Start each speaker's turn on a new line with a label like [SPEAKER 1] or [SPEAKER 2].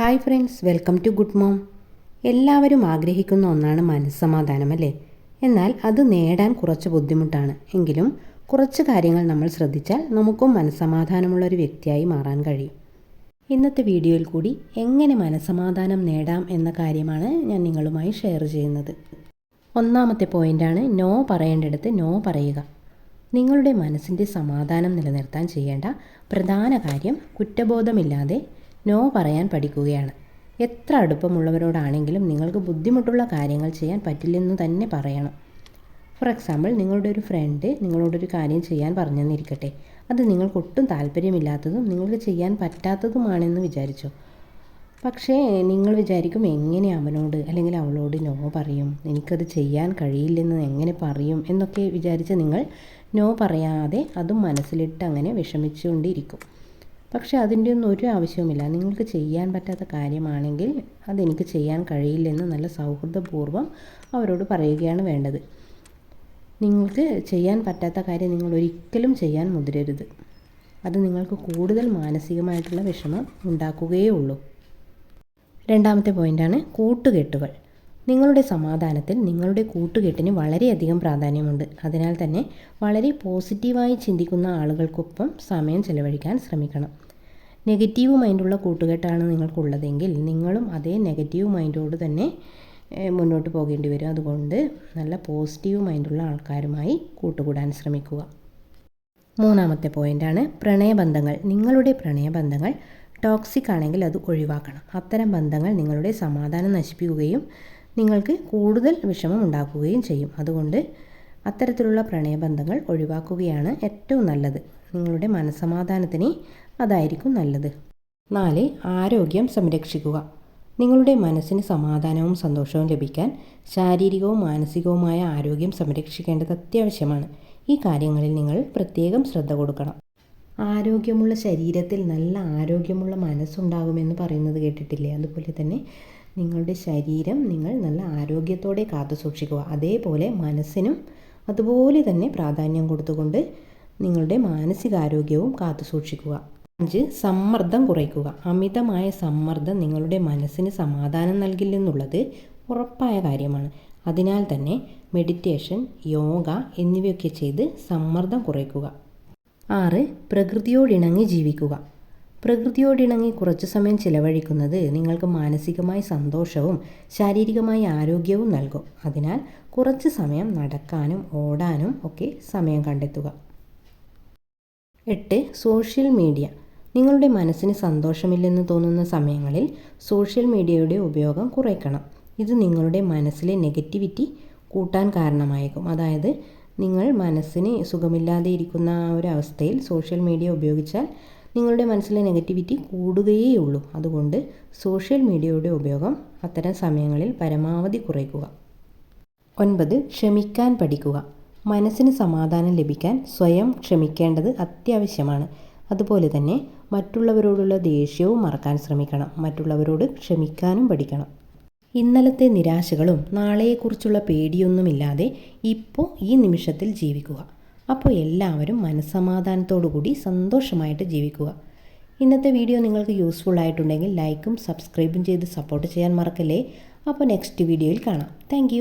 [SPEAKER 1] Hi friends welcome to good mom. എല്ലാവരും ആഗ്രഹിക്കുന്ന ഒന്നാണ് മനസ്സമാധാനം അല്ലേ? എന്നാൽ അത് നേടാൻ കുറച്ച് ബുദ്ധിമുട്ടാണ്. എങ്കിലും കുറച്ച് കാര്യങ്ങൾ നമ്മൾ ശ്രദ്ധിച്ചാൽ നമുക്കും മനസ്സമാധാനമുള്ള ഒരു വ്യക്തിയായി മാറാൻ കഴിയും. ഇന്നത്തെ വീഡിയോയിൽ കൂടി എങ്ങനെ മനസ്സമാധാനം നേടാം എന്ന കാര്യമാണ് ഞാൻ നിങ്ങളുമായി ഷെയർ ചെയ്യുന്നത്. ഒന്നാമത്തെ പോയിന്റാണ് നോ പറയേണ്ടിടത്ത് നോ പറയുക. നിങ്ങളുടെ മനസ്സിന്റെ സമാധാനം നിലനിർത്താൻ ചെയ്യേണ്ട പ്രധാന കാര്യം കുറ്റബോധമില്ലാതെ നോ പറയാൻ പഠിക്കുകയാണ്. എത്ര അടുപ്പമുള്ളവരോടാണെങ്കിലും നിങ്ങൾക്ക് ബുദ്ധിമുട്ടുള്ള കാര്യങ്ങൾ ചെയ്യാൻ പറ്റില്ലെന്ന് തന്നെ പറയണം. ഫോർ എക്സാമ്പിൾ നിങ്ങളുടെ ഒരു ഫ്രണ്ട് നിങ്ങളോടൊരു കാര്യം ചെയ്യാൻ പറഞ്ഞെന്നിരിക്കട്ടെ. അത് നിങ്ങൾക്ക് ഒട്ടും താല്പര്യമില്ലാത്തതും നിങ്ങൾക്ക് ചെയ്യാൻ പറ്റാത്തതുമാണെന്ന് വിചാരിച്ചു. പക്ഷേ നിങ്ങൾ വിചാരിക്കും എങ്ങനെ അവനോട് അല്ലെങ്കിൽ അവളോട് നോ പറയും? എനിക്കത് ചെയ്യാൻ കഴിയില്ലെന്ന് എങ്ങനെ പറയും? എന്നൊക്കെ വിചാരിച്ച് നിങ്ങൾ നോ പറയാതെ അതും മനസ്സിലിട്ട് അങ്ങനെ വിഷമിച്ചുകൊണ്ടിരിക്കും. പക്ഷേ അതിന്റെ ഒന്നും ഒരു ആവശ്യവുമില്ല. നിങ്ങൾക്ക് ചെയ്യാൻ പറ്റാത്ത കാര്യമാണെങ്കിൽ അതെനിക്ക് ചെയ്യാൻ കഴിയില്ലെന്ന് നല്ല സൗഹൃദപൂർവം അവരോട് പറയുകയാണ് വേണ്ടത്. നിങ്ങൾക്ക് ചെയ്യാൻ പറ്റാത്ത കാര്യം നിങ്ങൾ ഒരിക്കലും ചെയ്യാൻ മുതിരരുത്. അത് നിങ്ങൾക്ക് കൂടുതൽ മാനസികമായിട്ടുള്ള വിഷമം ഉണ്ടാക്കുകയേ ഉള്ളൂ. രണ്ടാമത്തെ പോയിന്റാണ് കൂട്ടുകെട്ടുകൾ. നിങ്ങളുടെ സമാധാനത്തിൽ നിങ്ങളുടെ കൂട്ടുകെട്ടിന് വളരെയധികം പ്രാധാന്യമുണ്ട്. അതിനാൽ തന്നെ വളരെ പോസിറ്റീവായി ചിന്തിക്കുന്ന ആളുകൾക്കൊപ്പം സമയം ചെലവഴിക്കാൻ ശ്രമിക്കണം. നെഗറ്റീവ് മൈൻഡുള്ള കൂട്ടുകെട്ടാണ് നിങ്ങൾക്കുള്ളതെങ്കിൽ നിങ്ങളും അതേ നെഗറ്റീവ് മൈൻഡോട് തന്നെ മുന്നോട്ട് പോകേണ്ടി വരും. അതുകൊണ്ട് നല്ല പോസിറ്റീവ് മൈൻഡുള്ള ആൾക്കാരുമായി കൂട്ടുകൂടാൻ ശ്രമിക്കുക. മൂന്നാമത്തെ പോയിന്റാണ് പ്രണയബന്ധങ്ങൾ. നിങ്ങളുടെ പ്രണയബന്ധങ്ങൾ ടോക്സിക് ആണെങ്കിൽ അത് ഒഴിവാക്കണം. അത്തരം ബന്ധങ്ങൾ നിങ്ങളുടെ സമാധാനം നശിപ്പിക്കുകയും നിങ്ങൾക്ക് കൂടുതൽ വിഷമം ഉണ്ടാക്കുകയും ചെയ്യും. അതുകൊണ്ട് അത്തരത്തിലുള്ള പ്രണയബന്ധങ്ങൾ ഒഴിവാക്കുകയാണ് ഏറ്റവും നല്ലത്. നിങ്ങളുടെ മനസ്സമാധാനത്തിന് അതായിരിക്കും നല്ലത്. നാല് ആരോഗ്യം സംരക്ഷിക്കുക. നിങ്ങളുടെ മനസ്സിന് സമാധാനവും സന്തോഷവും ലഭിക്കാൻ ശാരീരികവും മാനസികവുമായ ആരോഗ്യം സംരക്ഷിക്കേണ്ടത് അത്യാവശ്യമാണ്. ഈ കാര്യങ്ങളിൽ നിങ്ങൾ പ്രത്യേകം ശ്രദ്ധ കൊടുക്കണം. ആരോഗ്യമുള്ള ശരീരത്തിൽ നല്ല ആരോഗ്യമുള്ള മനസ്സുണ്ടാകുമെന്ന് പറയുന്നത് കേട്ടിട്ടില്ലേ? അതുപോലെ തന്നെ നിങ്ങളുടെ ശരീരം നിങ്ങൾ നല്ല ആരോഗ്യത്തോടെ കാത്തു സൂക്ഷിക്കുക. അതേപോലെ മനസ്സിനും അതുപോലെ തന്നെ പ്രാധാന്യം കൊടുത്തുകൊണ്ട് നിങ്ങളുടെ മാനസികാരോഗ്യവും കാത്തു സൂക്ഷിക്കുക. അഞ്ച് സമ്മർദ്ദം കുറയ്ക്കുക. അമിതമായ സമ്മർദ്ദം നിങ്ങളുടെ മനസ്സിന് സമാധാനം നൽകില്ലെന്നുള്ളത് ഉറപ്പായ കാര്യമാണ്. അതിനാൽ തന്നെ മെഡിറ്റേഷൻ യോഗ എന്നിവയൊക്കെ ചെയ്ത് സമ്മർദ്ദം കുറയ്ക്കുക. ആറ് പ്രകൃതിയോടിണങ്ങി ജീവിക്കുക. പ്രകൃതിയോടിണങ്ങി കുറച്ചു സമയം ചിലവഴിക്കുന്നത് നിങ്ങൾക്ക് മാനസികമായി സന്തോഷവും ശാരീരികമായി ആരോഗ്യവും നൽകും. അതിനാൽ കുറച്ച് സമയം നടക്കാനും ഓടാനും ഒക്കെ സമയം കണ്ടെത്തുക. എട്ട്. Social media. നിങ്ങളുടെ മനസ്സിന് സന്തോഷമില്ലെന്ന് തോന്നുന്ന സമയങ്ങളിൽ സോഷ്യൽ മീഡിയയുടെ ഉപയോഗം കുറയ്ക്കണം. ഇത് നിങ്ങളുടെ മനസ്സിലെ നെഗറ്റിവിറ്റി കൂട്ടാൻ കാരണമായേക്കും. അതായത് നിങ്ങൾ മനസ്സിന് സുഖമില്ലാതെ ഇരിക്കുന്ന ഒരു അവസ്ഥയിൽ സോഷ്യൽ മീഡിയ ഉപയോഗിച്ചാൽ നിങ്ങളുടെ മനസ്സിലെ നെഗറ്റിവിറ്റി കൂടുകയേ ഉള്ളൂ. അതുകൊണ്ട് സോഷ്യൽ മീഡിയയുടെ ഉപയോഗം അത്തരം സമയങ്ങളിൽ പരമാവധി കുറയ്ക്കുക. ഒൻപത് ക്ഷമിക്കാൻ പഠിക്കുക. മനസ്സിന് സമാധാനം ലഭിക്കാൻ സ്വയം ക്ഷമിക്കേണ്ടത് അത്യാവശ്യമാണ്. അതുപോലെ തന്നെ മറ്റുള്ളവരോടുള്ള ദേഷ്യവും മറക്കാൻ ശ്രമിക്കണം. മറ്റുള്ളവരോട് ക്ഷമിക്കാനും പഠിക്കണം. ഇന്നലത്തെ നിരാശകളും നാളെയെക്കുറിച്ചുള്ള പേടിയൊന്നുമില്ലാതെ ഇപ്പോൾ ഈ നിമിഷത്തിൽ ജീവിക്കുക. അപ്പോൾ എല്ലാവരും മനസ്സമാധാനത്തോടു കൂടി സന്തോഷമായിട്ട് ജീവിക്കുക. ഇന്നത്തെ വീഡിയോ നിങ്ങൾക്ക് യൂസ്ഫുൾ ആയിട്ടുണ്ടെങ്കിൽ ലൈക്കും സബ്സ്ക്രൈബും ചെയ്ത് സപ്പോർട്ട് ചെയ്യാൻ മറക്കല്ലേ? അപ്പോൾ നെക്സ്റ്റ് വീഡിയോയിൽ കാണാം. താങ്ക്